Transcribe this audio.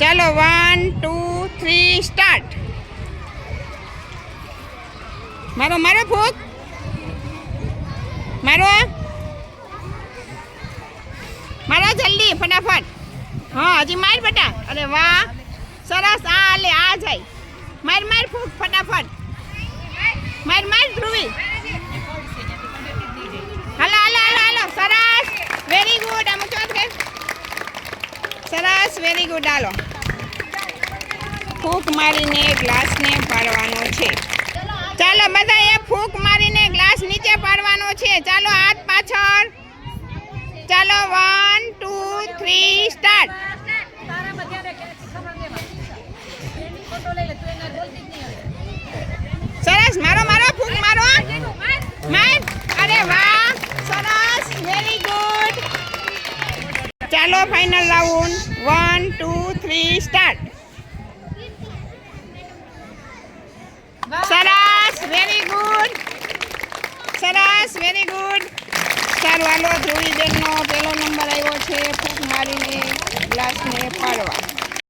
ચાલો one two three start મારો મારો ફૂક મારો? મારો જલ્દી, ફટાફટ. હા, હજી માર બેટા. અરે વાહ, સરસ, આ લે, આ જાય. માર માર ફૂક ફટાફટ. માર માર, ધ્રુવી. હાલો હાલો હાલો હાલો, સરસ. વેરી ગુડ સરસ વેરી ગુડ હાલો. ફૂંક મારીને ગ્લાસને પાડવાનો છે. ચાલો બધા એ ફૂંક મારીને ગ્લાસ નીચે પાડવાનો છે. ચાલો, હાથ પાછળ. ચાલો વન ટુ થ્રી સ્ટાર્ટ સરસ મારો મારો ફૂંક મારો માર અરે વાહ સરસ વેરી ગુડ ચાલો final round one two three start સરસ વેરી ગુડ સરસ વેરી ગુડ સારું, હાલો, ધ્રુવીબેનનો પહેલો નંબર આવ્યો છે, ફૂંક મારીને ગ્લાસને પાડવા